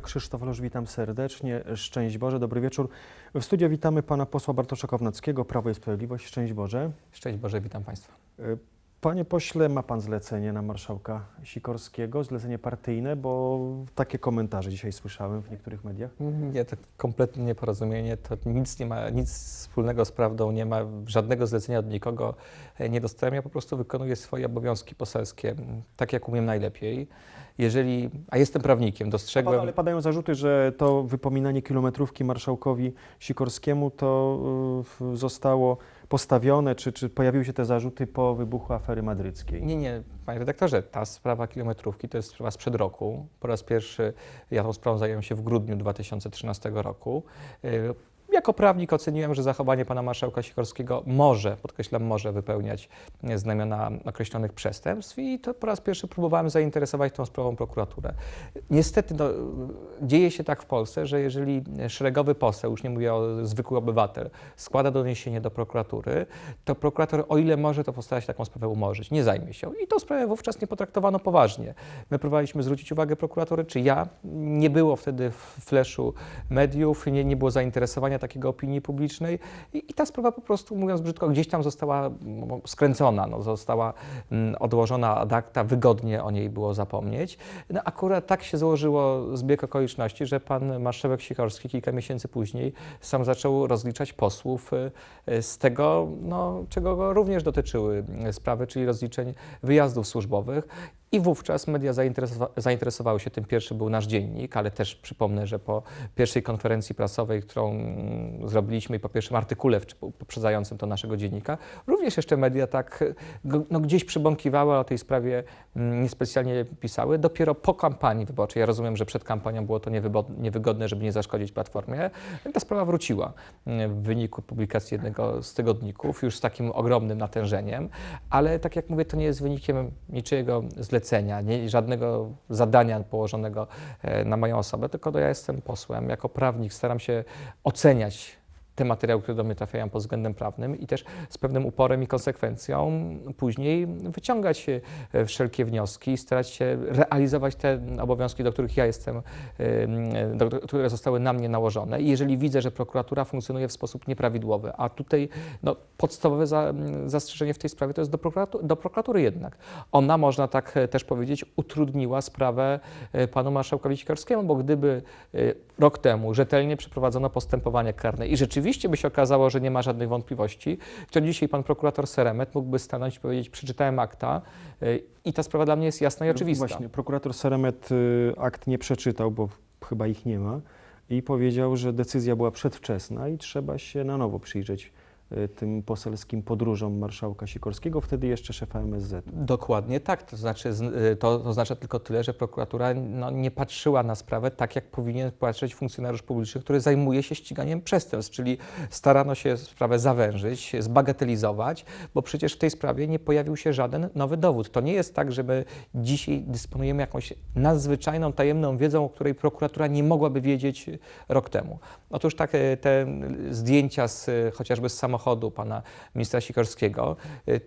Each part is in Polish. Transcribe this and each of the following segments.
Krzysztof Loż, witam serdecznie. Szczęść Boże, dobry wieczór. W studio witamy pana posła Bartosza Kownackiego, Prawo i Sprawiedliwość. Szczęść Boże. Szczęść Boże, witam Państwa. Y, Panie pośle, ma pan zlecenie na marszałka Sikorskiego, zlecenie partyjne, bo takie komentarze dzisiaj słyszałem w niektórych mediach. Nie, to kompletne nieporozumienie, to nic nie ma, nic wspólnego z prawdą, nie ma żadnego zlecenia od nikogo e, nie dostałem. Ja po prostu wykonuję swoje obowiązki poselskie m, tak, jak umiem najlepiej. Jeżeli, a jestem prawnikiem, dostrzegłem... Ale padają zarzuty, że to wypominanie kilometrówki marszałkowi Sikorskiemu to y, zostało postawione, czy, czy pojawiły się te zarzuty po wybuchu afery madryckiej. Nie, nie, panie redaktorze, ta sprawa kilometrówki to jest sprawa sprzed roku. Po raz pierwszy ja tą sprawą zająłem się w grudniu 2013 roku. Jako prawnik oceniłem, że zachowanie pana marszałka Sikorskiego może, podkreślam, może wypełniać znamiona określonych przestępstw i to po raz pierwszy próbowałem zainteresować tą sprawą prokuraturę. Niestety no, dzieje się tak w Polsce, że jeżeli szeregowy poseł, już nie mówię o zwykły obywatel, składa doniesienie do prokuratury, to prokurator, o ile może, to postara się taką sprawę umorzyć, nie zajmie się. I tą sprawę wówczas nie potraktowano poważnie. My próbowaliśmy zwrócić uwagę prokuratury, czy ja, nie było wtedy w fleszu mediów, nie, nie było zainteresowania takiego opinii publicznej i, i ta sprawa po prostu, mówiąc brzydko, gdzieś tam została mm, skręcona, no, została mm, odłożona ad acta, wygodnie o niej było zapomnieć. No, akurat tak się złożyło zbieg okoliczności, że pan marszałek Sikorski kilka miesięcy później sam zaczął rozliczać posłów y, y, z tego, no, czego go również dotyczyły y, sprawy, czyli rozliczeń wyjazdów służbowych. I wówczas media zainteresowa zainteresowały się tym. Pierwszy był nasz dziennik, ale też przypomnę, że po pierwszej konferencji prasowej, którą mm, zrobiliśmy i po pierwszym artykule poprzedzającym to naszego dziennika, również jeszcze media tak no, gdzieś przybąkiwały, o tej sprawie mm, niespecjalnie pisały. Dopiero po kampanii wyborczej, ja rozumiem, że przed kampanią było to niewygodne, żeby nie zaszkodzić Platformie, ta sprawa wróciła mm, w wyniku publikacji jednego z tygodników, już z takim ogromnym natężeniem, ale tak jak mówię, to nie jest wynikiem niczyjego zlecenia, nie, żadnego zadania położonego e, na moją osobę, tylko ja jestem posłem. Jako prawnik staram się oceniać te materiały, które do mnie trafiają pod względem prawnym i też z pewnym uporem i konsekwencją później wyciągać e, wszelkie wnioski, starać się realizować te obowiązki, do których ja jestem, em, do, które zostały na mnie nałożone. I jeżeli widzę, że prokuratura funkcjonuje w sposób nieprawidłowy, a tutaj no, podstawowe za, zastrzeżenie w tej sprawie to jest do, prokuratu, do prokuratury jednak. Ona, można tak e, też powiedzieć, utrudniła sprawę e, panu marszałkowi Sikorskiemu, bo gdyby e, rok temu rzetelnie przeprowadzono postępowanie karne i rzeczywiście by się okazało, że nie ma żadnych wątpliwości, to dzisiaj pan prokurator Seremet mógłby stanąć i powiedzieć, przeczytałem akta y, i ta sprawa dla mnie jest jasna i oczywista. Właśnie, prokurator Seremet y, akt nie przeczytał, bo chyba ich nie ma i powiedział, że decyzja była przedwczesna i trzeba się na nowo przyjrzeć tym poselskim podróżom marszałka Sikorskiego, wtedy jeszcze szefa MSZ. Dokładnie tak. To znaczy, y, to, to oznacza tylko tyle, że prokuratura no, nie patrzyła na sprawę tak, jak powinien patrzeć funkcjonariusz publiczny, który zajmuje się ściganiem przestępstw, czyli starano się sprawę zawężyć, zbagatelizować, bo przecież w tej sprawie nie pojawił się żaden nowy dowód. To nie jest tak, że my dzisiaj dysponujemy jakąś nadzwyczajną, tajemną wiedzą, o której prokuratura nie mogłaby wiedzieć rok temu. Otóż tak, e, te zdjęcia z, chociażby z samochodu pana ministra Sikorskiego, e,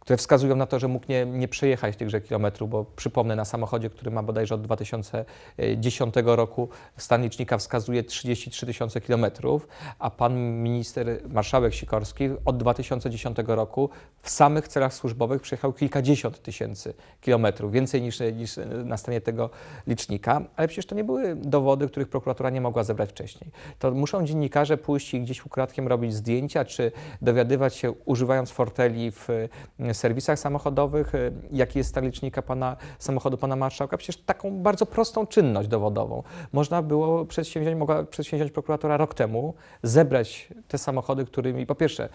które wskazują na to, że mógł nie, nie przejechać tychże kilometrów, bo przypomnę, na samochodzie, który ma bodajże od 2010 roku, stan licznika wskazuje 33 tysiące kilometrów, a pan minister, marszałek Sikorski od 2010 roku w samych celach służbowych przejechał kilkadziesiąt tysięcy kilometrów, więcej niż, niż na stanie tego licznika, ale przecież to nie były dowody, których prokuratura nie mogła zebrać wcześniej. To muszą dziennikarze pójść i gdzieś ukradkiem robić zdjęcia, czy dowiadywać się, używając forteli w serwisach samochodowych, e, jaki jest stan licznika pana, samochodu pana marszałka. Przecież taką bardzo prostą czynność dowodową można było przedsięwziąć, mogła przedsięwziąć prokuratura rok temu, zebrać te samochody, którymi po pierwsze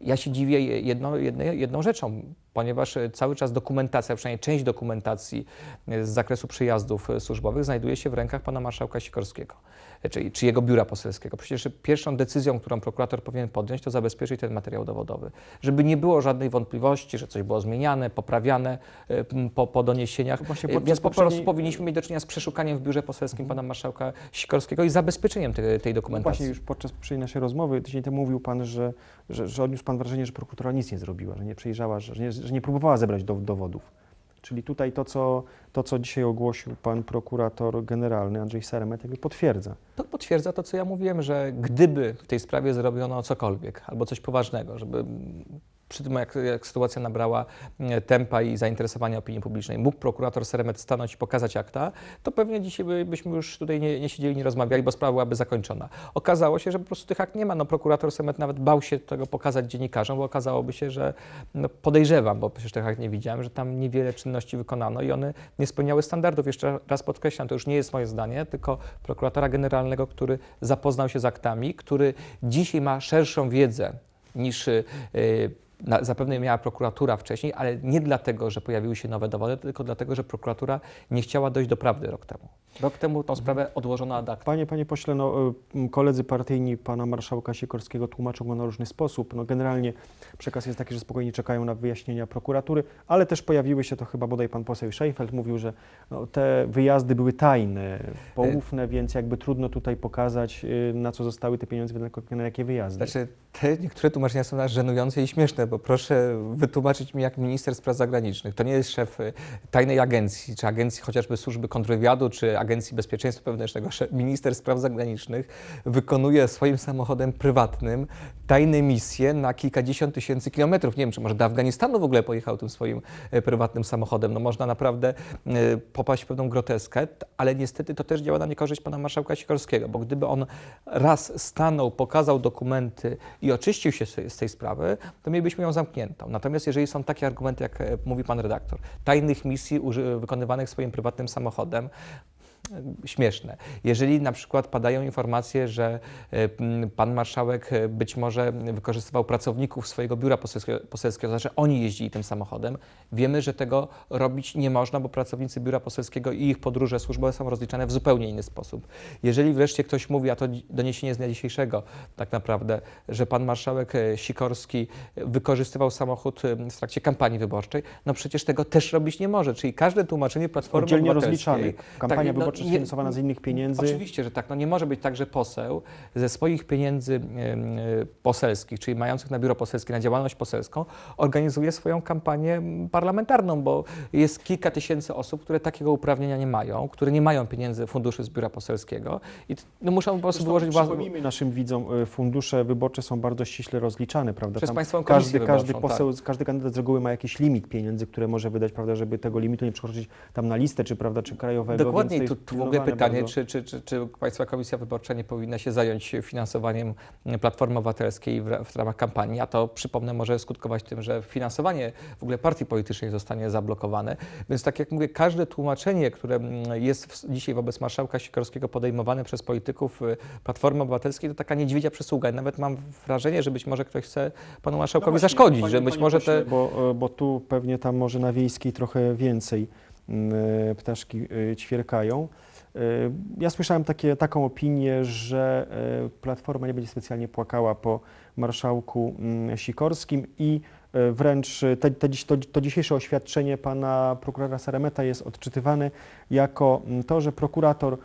ja się dziwię jedno, jednej, jedną rzeczą, ponieważ e, cały czas dokumentacja, przynajmniej część dokumentacji e, z zakresu przyjazdów e, służbowych znajduje się w rękach pana marszałka Sikorskiego, e, czy, czy jego biura poselskiego. Przecież pierwszą decyzją, którą prokurator powinien podjąć, to zabezpieczyć ten materiał dowodowy, żeby nie było żadnej wątpliwości, że coś było zmieniane, poprawiane e, po, po doniesieniach. E, Więc po prostu powinniśmy mieć do czynienia z przeszukaniem w biurze poselskim pana marszałka Sikorskiego i zabezpieczeniem tej, tej dokumentacji. Właśnie już podczas poprzedniej naszej rozmowy tydzień temu mówił Pan, że, że, że odniósł Pan wrażenie, że prokuratura nic nie zrobiła, że nie przejrzała, że nie, że nie próbowała zebrać do, dowodów. Czyli tutaj to, co, to, co dzisiaj ogłosił pan prokurator generalny Andrzej Saremet, jakby potwierdza. To potwierdza to, co ja mówiłem, że gdyby w tej sprawie zrobiono cokolwiek albo coś poważnego, żeby przy tym, jak, jak sytuacja nabrała e, tempa i zainteresowania opinii publicznej, mógł prokurator Seremet stanąć i pokazać akta, to pewnie dzisiaj by, byśmy już tutaj nie, nie siedzieli, nie rozmawiali, bo sprawa byłaby zakończona. Okazało się, że po prostu tych akt nie ma. No, prokurator Seremet nawet bał się tego pokazać dziennikarzom, bo okazałoby się, że no, podejrzewam, bo przecież tych akt nie widziałem, że tam niewiele czynności wykonano i one nie spełniały standardów. Jeszcze raz podkreślam, to już nie jest moje zdanie, tylko prokuratora generalnego, który zapoznał się z aktami, który dzisiaj ma szerszą wiedzę niż y, na, zapewne miała prokuratura wcześniej, ale nie dlatego, że pojawiły się nowe dowody, tylko dlatego, że prokuratura nie chciała dojść do prawdy rok temu. Rok temu tą sprawę odłożono ad acta. Panie, panie pośle, no, y, koledzy partyjni pana marszałka Sikorskiego tłumaczą go na różny sposób. No, generalnie przekaz jest taki, że spokojnie czekają na wyjaśnienia prokuratury, ale też pojawiły się, to chyba bodaj pan poseł Scheinfeld mówił, że no, te wyjazdy były tajne, poufne, więc jakby trudno tutaj pokazać, y, na co zostały te pieniądze na jakie wyjazdy. Znaczy, te niektóre tłumaczenia są nas żenujące i śmieszne, bo proszę wytłumaczyć mi, jak minister spraw zagranicznych, to nie jest szef y, tajnej agencji, czy agencji chociażby służby kontrwywiadu, czy agencji bezpieczeństwa wewnętrznego, minister spraw zagranicznych wykonuje swoim samochodem prywatnym tajne misje na kilkadziesiąt tysięcy kilometrów. Nie wiem, czy może do Afganistanu w ogóle pojechał tym swoim e, prywatnym samochodem. No można naprawdę e, popaść w pewną groteskę, ale niestety to też działa na niekorzyść pana marszałka Sikorskiego, bo gdyby on raz stanął, pokazał dokumenty i oczyścił się z tej sprawy, to mielibyśmy ją zamkniętą. Natomiast jeżeli są takie argumenty, jak e, mówi pan redaktor, tajnych misji wykonywanych swoim prywatnym samochodem, śmieszne. Jeżeli na przykład padają informacje, że e, pan marszałek e, być może wykorzystywał pracowników swojego biura poselskiego, poselskiego, znaczy oni jeździli tym samochodem, wiemy, że tego robić nie można, bo pracownicy biura poselskiego i ich podróże służbowe są rozliczane w zupełnie inny sposób. Jeżeli wreszcie ktoś mówi, a to doniesienie z dnia dzisiejszego tak naprawdę, że pan marszałek e, Sikorski wykorzystywał samochód w trakcie kampanii wyborczej, no przecież tego też robić nie może. Czyli każde tłumaczenie Platformy Oddzielnie Obywatelskiej... rozliczany. Kampania Tak, no, wyborcza jest nie- finansowana z innych pieniędzy. Oczywiście, że tak. No nie może być tak, że poseł ze swoich pieniędzy e, poselskich, czyli mających na biuro poselskie, na działalność poselską, organizuje swoją kampanię parlamentarną, bo jest kilka tysięcy osób, które takiego uprawnienia nie mają, które nie mają pieniędzy funduszy z biura poselskiego i no, muszą po prostu Zresztą wyłożyć własne... Przypomnijmy naszym widzom, y, fundusze wyborcze są bardzo ściśle rozliczane, prawda? Przez Tam Państwową każdy, każdy tak. poseł, każdy kandydat z reguły ma jakiś limit pieniędzy, które może wydać, prawda, żeby tego limitu nie przekroczyć tam na listę, czy prawda, czy krajowego. Dokładnie, tu, tu w ogóle pytanie, czy, czy, czy, czy Państwa Komisja Wyborcza nie powinna się zająć finansowaniem Platformy Obywatelskiej w, w ramach kampanii, a to przypomnę może skutkować tym, że finansowanie w ogóle partii politycznej zostanie zablokowane. Więc tak jak mówię, każde tłumaczenie, które mm, jest dzisiaj wobec marszałka Sikorskiego podejmowane przez polityków y, Platformy Obywatelskiej, to taka niedźwiedzia przysługa. I nawet mam wrażenie, że być może ktoś chce panu marszałkowi No właśnie, zaszkodzić, panie- że być panie może pośle, te... Bo, bo tu pewnie tam może na wiejskiej trochę więcej ptaszki e, ćwierkają. E, Ja słyszałem takie, taką opinię, że Platforma nie będzie specjalnie płakała po marszałku mm, Sikorskim i wręcz te, te, to, to dzisiejsze oświadczenie pana prokuratora Saremeta jest odczytywane jako mm, to, że prokurator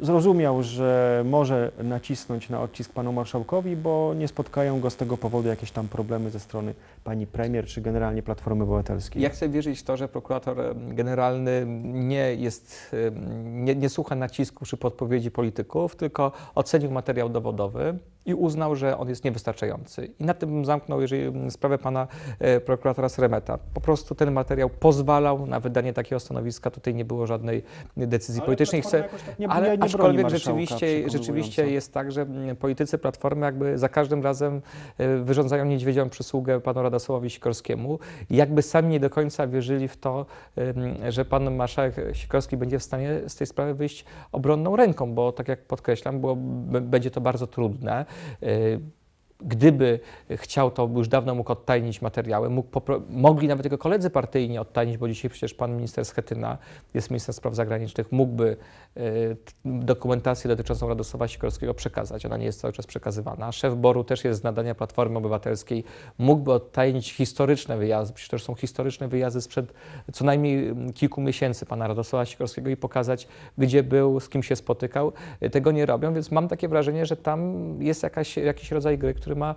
zrozumiał, że może nacisnąć na odcisk panu marszałkowi, bo nie spotkają go z tego powodu jakieś tam problemy ze strony pani premier czy generalnie Platformy Obywatelskiej. Ja chcę wierzyć w to, że prokurator generalny nie jest, nie, nie słucha nacisków czy podpowiedzi polityków, tylko ocenił materiał dowodowy i uznał, że on jest niewystarczający. I na tym bym zamknął, jeżeli mm, sprawę pana e, prokuratora Sremeta. Po prostu ten materiał pozwalał na wydanie takiego stanowiska. Tutaj nie było żadnej decyzji politycznej. Chcę, nie, ale nie, nie aczkolwiek rzeczywiście, rzeczywiście jest tak, że mm, politycy Platformy jakby za każdym razem e, wyrządzają niedźwiedzią przysługę panu Radosławowi Sikorskiemu. Jakby sami nie do końca wierzyli w to, że pan marszałek Sikorski będzie w stanie z tej sprawy wyjść obronną ręką, bo tak jak podkreślam, było, będzie to bardzo trudne. E, Gdyby chciał, to już dawno mógł odtajnić materiały. Mógł mogli nawet jego koledzy partyjni odtajnić, bo dzisiaj przecież pan minister Schetyna jest minister spraw zagranicznych, mógłby t- dokumentację dotyczącą Radosława Sikorskiego przekazać. Ona nie jest cały czas przekazywana. Szef Boru też jest z nadania Platformy Obywatelskiej. Mógłby odtajnić historyczne wyjazdy, przecież to są historyczne wyjazdy sprzed co najmniej kilku miesięcy pana Radosława Sikorskiego i pokazać, gdzie był, z kim się spotykał. E, Tego nie robią, więc mam takie wrażenie, że tam jest jakaś, jakiś rodzaj gry, który który ma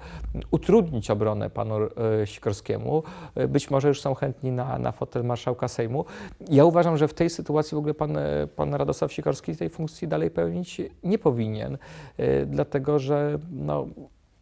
utrudnić obronę panu e, Sikorskiemu. E, Być może już są chętni na, na fotel marszałka Sejmu. Ja uważam, że w tej sytuacji w ogóle pan, e, pan Radosław Sikorski tej funkcji dalej pełnić nie powinien, dlatego że no,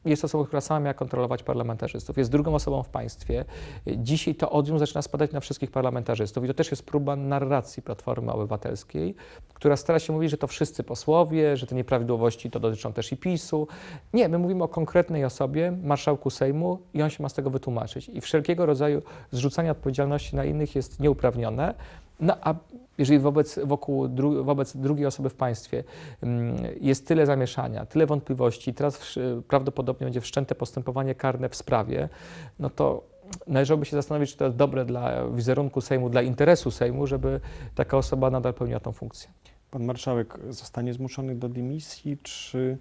jest osobą, która sama miała kontrolować parlamentarzystów. Jest drugą osobą w państwie. Dzisiaj to odium zaczyna spadać na wszystkich parlamentarzystów i to też jest próba narracji Platformy Obywatelskiej, która stara się mówić, że to wszyscy posłowie, że te nieprawidłowości to dotyczą też i PiSu. Nie, my mówimy o konkretnej osobie, marszałku Sejmu i on się ma z tego wytłumaczyć. I wszelkiego rodzaju zrzucanie odpowiedzialności na innych jest nieuprawnione. No a jeżeli wobec, wokół dru, wobec drugiej osoby w państwie mm, jest tyle zamieszania, tyle wątpliwości, teraz wsz- prawdopodobnie będzie wszczęte postępowanie karne w sprawie, no to należałoby się zastanowić, czy to jest dobre dla wizerunku Sejmu, dla interesu Sejmu, żeby taka osoba nadal pełniła tą funkcję. Pan marszałek zostanie zmuszony do dymisji, czy,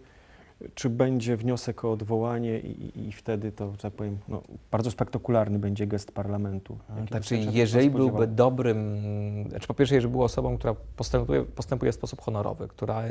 czy będzie wniosek o odwołanie i, i- wtedy to, tak powiem, no, bardzo spektakularny będzie gest parlamentu? Się pan jeżeli byłby dobrym, znaczy po pierwsze, jeżeli był osobą, która postępuje, postępuje w sposób honorowy, która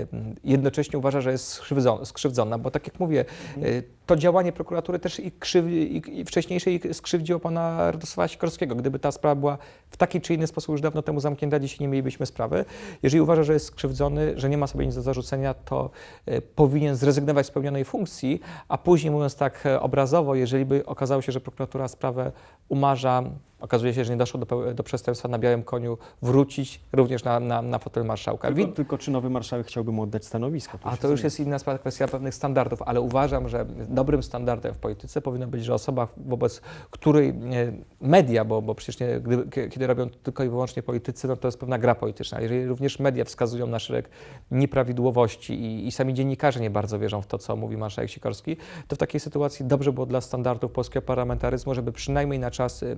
jednocześnie uważa, że jest skrzywdzona, skrzywdzona bo tak jak mówię, Mhm. y, to działanie prokuratury też i, krzywi, i, wcześniejsze i skrzywdziło pana Radosława Sikorskiego. Gdyby ta sprawa była w taki czy inny sposób już dawno temu zamknięta, dzisiaj nie mielibyśmy sprawy. Jeżeli uważa, że jest skrzywdzony, że nie ma sobie nic do zarzucenia, to y, powinien zrezygnować z pełnionej funkcji, a później mówiąc tak e, obrazowo, jeżeli by okazało się, że prokuratura sprawę umarza, okazuje się, że nie doszło do, do przestępstwa na białym koniu, wrócić również na, na, na fotel marszałka. Tylko, Win- tylko czy nowy marszałek chciałby mu oddać stanowisko? a to już jest inna sprawa, kwestia pewnych standardów, ale uważam, że dobrym standardem w polityce powinno być, że osoba, wobec której e, media, bo, bo przecież nie, gdy, kie- kiedy robią tylko i wyłącznie politycy, no to jest pewna gra polityczna. Jeżeli również media wskazują na szereg nieprawidłowości i, i sami dziennikarze nie bardzo wierzą w to, co mówi marszałek Sikorski, to w takiej sytuacji dobrze było dla standardów polskiego parlamentaryzmu, żeby przynajmniej na czas y,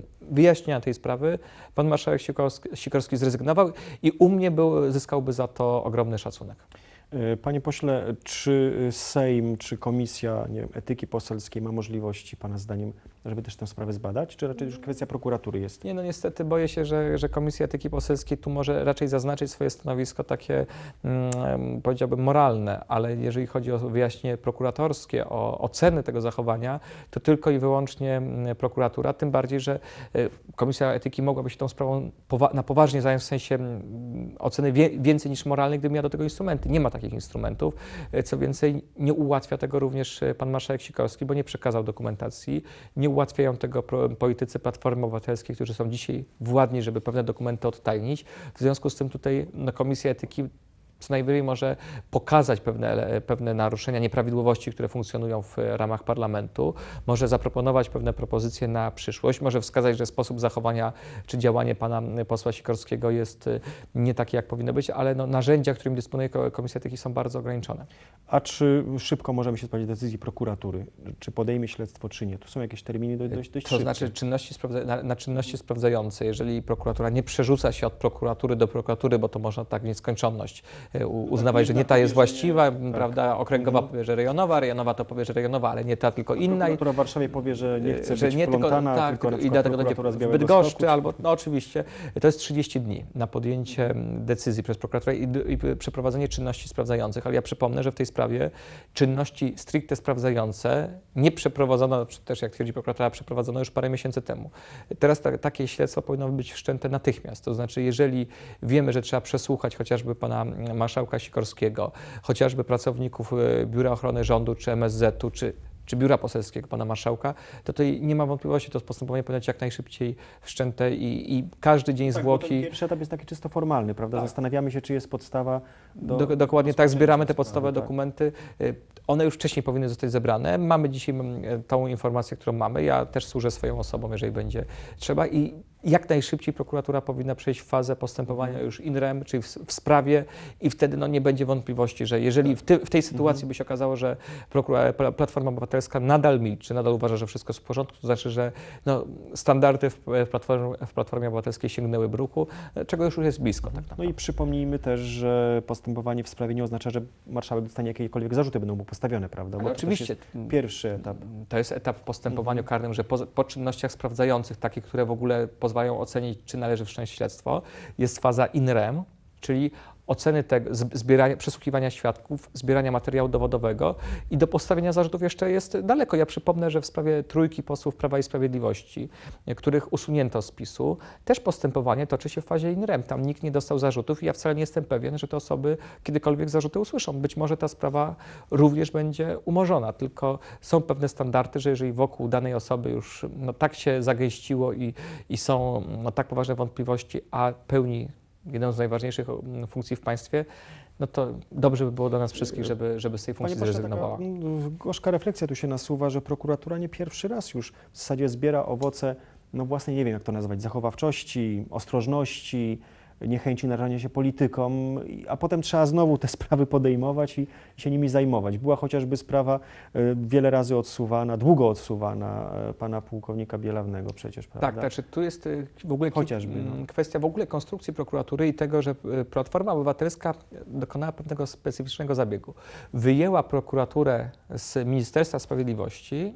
wyjaśnienia tej sprawy pan marszałek Sikorski, Sikorski zrezygnował i u mnie był, zyskałby za to ogromny szacunek. E, Panie pośle, czy Sejm, czy Komisja nie wiem, Etyki Poselskiej ma możliwości, Pana zdaniem, żeby też tę sprawę zbadać, czy raczej już kwestia prokuratury jest? Nie, no niestety boję się, że, że Komisja Etyki Poselskiej tu może raczej zaznaczyć swoje stanowisko takie, mm, powiedziałbym, moralne, ale jeżeli chodzi o wyjaśnienie prokuratorskie, o oceny tego zachowania, to tylko i wyłącznie mm, prokuratura, tym bardziej, że y, Komisja Etyki mogłaby się tą sprawą powa- na poważnie zająć w sensie mm, oceny wie- więcej niż moralnej, gdyby miała do tego instrumenty. Nie ma takich instrumentów. Y, Co więcej, nie ułatwia tego również y, pan marszałek Sikorski, bo nie przekazał dokumentacji, nie ułatwiają tego politycy Platformy Obywatelskiej, którzy są dzisiaj władni, żeby pewne dokumenty odtajnić. W związku z tym tutaj no, Komisja Etyki co najwyżej może pokazać pewne, pewne naruszenia, nieprawidłowości, które funkcjonują w e, ramach parlamentu, może zaproponować pewne propozycje na przyszłość, może wskazać, że sposób zachowania czy działanie pana posła Sikorskiego jest e, nie takie, jak powinno być, ale no, narzędzia, którymi dysponuje ko- Komisja Etyki są bardzo ograniczone. A czy szybko możemy się spodziewać decyzji prokuratury? Czy podejmie śledztwo, czy nie? Tu są jakieś terminy dość, dość, To znaczy czynności na, na czynności sprawdzające, jeżeli prokuratura nie przerzuca się od prokuratury do prokuratury, bo to można tak w nieskończoność uznawać, że nie ta jest właściwa, prawda, okręgowa Mhm. powie, że rejonowa, rejonowa to powie, że rejonowa, ale nie ta, tylko inna. Prokuratura w Warszawie powie, że nie chce że być nie tylko, tak, tylko i dlatego będzie w Bydgoszczy albo, no oczywiście, to jest 30 dni na podjęcie decyzji przez prokuraturę i, i przeprowadzenie czynności sprawdzających, ale ja przypomnę, że w tej sprawie czynności stricte sprawdzające nie przeprowadzono, też jak twierdzi prokuratura, przeprowadzono już parę miesięcy temu. Teraz ta, takie śledztwo powinno być wszczęte natychmiast, to znaczy jeżeli wiemy, że trzeba przesłuchać chociażby pana marszałka Sikorskiego, chociażby pracowników y, Biura Ochrony Rządu, czy MSZ-u, czy czy biura poselskiego pana marszałka, to tutaj nie ma wątpliwości, to postępowanie powinno być jak najszybciej wszczęte i, i każdy dzień Tak, zwłoki. pierwszy etap jest taki czysto formalny, prawda? Tak. Zastanawiamy się, czy jest podstawa do... Do, dokładnie do tak, zbieramy te podstawowe tak. dokumenty. Y, One już wcześniej powinny zostać zebrane. Mamy dzisiaj mm, tą informację, którą mamy. Ja też służę swoją osobą, jeżeli będzie trzeba. I jak najszybciej prokuratura powinna przejść w fazę postępowania już in rem, czyli w, w sprawie i wtedy no, nie będzie wątpliwości, że jeżeli w, ty, w tej sytuacji Mhm. by się okazało, że Platforma Obywatelska nadal milczy, nadal uważa, że wszystko jest w porządku, to znaczy, że no, standardy w, w, platformie, w Platformie Obywatelskiej sięgnęły bruchu, czego już jest blisko. Tak No i przypomnijmy też, że postępowanie w sprawie nie oznacza, że marszałek dostanie jakiekolwiek zarzuty, będą mu postawione, prawda? Bo oczywiście. pierwszy etap. To jest etap w postępowaniu Mhm. karnym, że po, po czynnościach sprawdzających, takich, które w ogóle pozwalają ocenić, czy należy wszcząć śledztwo, jest faza in rem, czyli oceny tego, zbierania, przesłuchiwania świadków, zbierania materiału dowodowego i do postawienia zarzutów jeszcze jest daleko. Ja przypomnę, że w sprawie trójki posłów Prawa i Sprawiedliwości, których usunięto z PiSu, też postępowanie toczy się w fazie in rem. Tam nikt nie dostał zarzutów i ja wcale nie jestem pewien, że te osoby kiedykolwiek zarzuty usłyszą. Być może ta sprawa również będzie umorzona, tylko są pewne standardy, że jeżeli wokół danej osoby już no, tak się zagęściło i, i są no, tak poważne wątpliwości, a pełni jedną z najważniejszych mm, funkcji w państwie, no to dobrze by było dla nas wszystkich, żeby, żeby z tej funkcji Panie zrezygnowała. taka mm, gorzka refleksja tu się nasuwa, że prokuratura nie pierwszy raz już w zasadzie zbiera owoce, no własnej, nie wiem jak to nazwać, zachowawczości, ostrożności, niechęci narażania się politykom, a potem trzeba znowu te sprawy podejmować i się nimi zajmować. Była chociażby sprawa y, wiele razy odsuwana, długo odsuwana y, pana pułkownika Bielawnego przecież, prawda? Tak, znaczy tu jest y, w ogóle Chociażby, no. mm, kwestia w ogóle konstrukcji prokuratury i tego, że Platforma Obywatelska dokonała pewnego specyficznego zabiegu. Wyjęła prokuraturę z Ministerstwa Sprawiedliwości,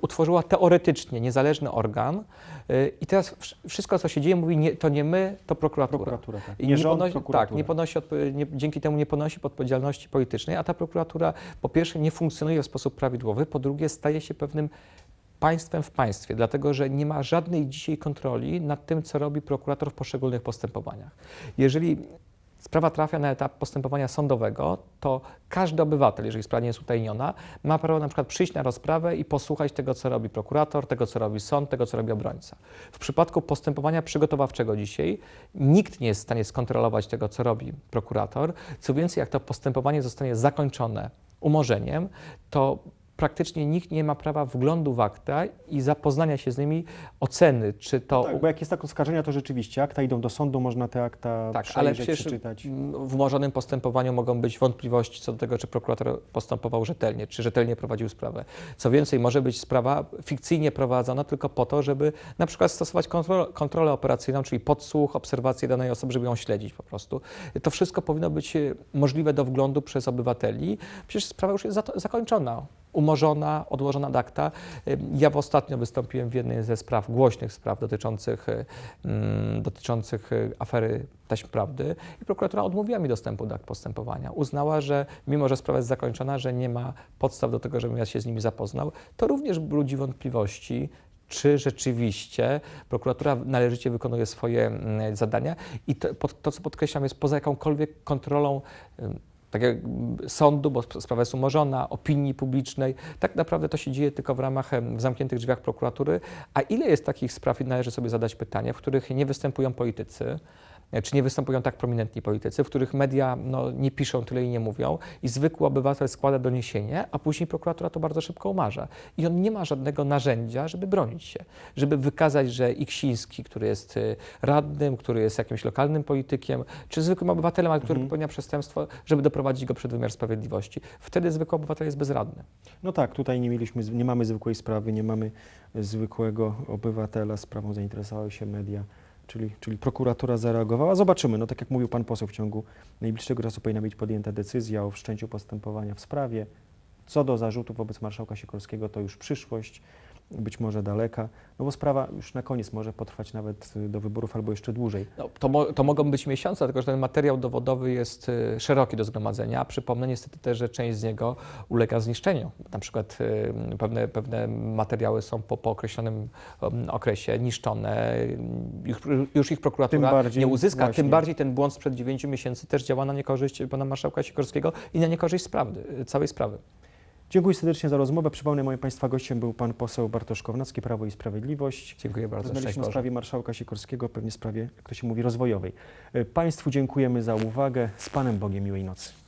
utworzyła teoretycznie niezależny organ y, i teraz wsz- wszystko, co się dzieje, mówi, nie, to nie my, to prokuratura. Prokuratura, tak. Nie nie rząd, ponosi, tak, nie ponosi nie, dzięki temu nie ponosi odpowiedzialności politycznej, a ta prokuratura po pierwsze nie funkcjonuje w sposób prawidłowy, po drugie staje się pewnym państwem w państwie, dlatego że nie ma żadnej dzisiaj kontroli nad tym, co robi prokurator w poszczególnych postępowaniach. Jeżeli sprawa trafia na etap postępowania sądowego, to każdy obywatel, jeżeli sprawa nie jest utajniona, ma prawo na przykład przyjść na rozprawę i posłuchać tego, co robi prokurator, tego, co robi sąd, tego, co robi obrońca. W przypadku postępowania przygotowawczego dzisiaj nikt nie jest w stanie skontrolować tego, co robi prokurator. Co więcej, jak to postępowanie zostanie zakończone umorzeniem, to praktycznie nikt nie ma prawa wglądu w akta i zapoznania się z nimi, oceny, czy to Tak, bo jak jest tak oskarżenia, to rzeczywiście akta idą do sądu, można te akta Tak, ale przecież przeczytać. w umorzonym postępowaniu mogą być wątpliwości co do tego, czy prokurator postępował rzetelnie, czy rzetelnie prowadził sprawę. Co więcej, może być sprawa fikcyjnie prowadzona tylko po to, żeby na przykład stosować kontrolę, kontrolę operacyjną, czyli podsłuch, obserwację danej osoby, żeby ją śledzić po prostu. To wszystko powinno być e, możliwe do wglądu przez obywateli. Przecież sprawa już jest zakończona. Umorzona, odłożona. E, Ja w ostatnio wystąpiłem w jednej ze spraw, głośnych spraw dotyczących, mm, dotyczących e, afery taśm prawdy i prokuratura odmówiła mi dostępu do akt postępowania. Uznała, że mimo, że sprawa jest zakończona, że nie ma podstaw do tego, żebym ja się z nimi zapoznał, to również budzi wątpliwości, czy rzeczywiście prokuratura należycie wykonuje swoje mm, zadania i to, to, co podkreślam, jest poza jakąkolwiek kontrolą tak jak mm, sądu, bo sp- sprawa jest umorzona, opinii publicznej. Tak naprawdę to się dzieje tylko w ramach w zamkniętych drzwiach prokuratury. A ile jest takich spraw, i należy sobie zadać pytanie, w których nie występują politycy, czy nie występują tak prominentni politycy, w których media no, nie piszą tyle i nie mówią i zwykły obywatel składa doniesienie, a później prokuratura to bardzo szybko umarza. I on nie ma żadnego narzędzia, żeby bronić się, żeby wykazać, że Iksiński, który jest y, radnym, który jest jakimś lokalnym politykiem, czy zwykłym obywatelem, ale który Mhm. popełnia przestępstwo, żeby doprowadzić go przed wymiar sprawiedliwości. Wtedy zwykły obywatel jest bezradny. No tak, tutaj nie mieliśmy, nie mamy zwykłej sprawy, nie mamy zwykłego obywatela, sprawą zainteresowały się media, czyli, czyli prokuratura zareagowała. Zobaczymy, no tak jak mówił pan poseł, w ciągu najbliższego czasu powinna być podjęta decyzja o wszczęciu postępowania w sprawie. Co do zarzutów wobec marszałka Sikorskiego, to już przyszłość, być może daleka, no bo sprawa już na koniec może potrwać nawet y, do wyborów albo jeszcze dłużej. No, to, mo- to mogą być miesiące, dlatego że ten materiał dowodowy jest y, szeroki do zgromadzenia. Przypomnę niestety też, że część z niego ulega zniszczeniu. Na przykład y, pewne, pewne materiały są po, po określonym um, okresie niszczone. Już, już ich prokuratura bardziej nie uzyska. właśnie. Tym bardziej ten błąd sprzed 9 miesięcy też działa na niekorzyść pana marszałka Sikorskiego i na niekorzyść sprawy, całej sprawy. Dziękuję serdecznie za rozmowę. Przypomnę, moim Państwa gościem był pan poseł Bartosz Kownacki, Prawo i Sprawiedliwość. Dziękuję bardzo. Rozmawialiśmy o sprawie marszałka Sikorskiego, pewnie sprawie, jak to się mówi, rozwojowej. E, Państwu dziękujemy za uwagę. Z Panem Bogiem miłej nocy.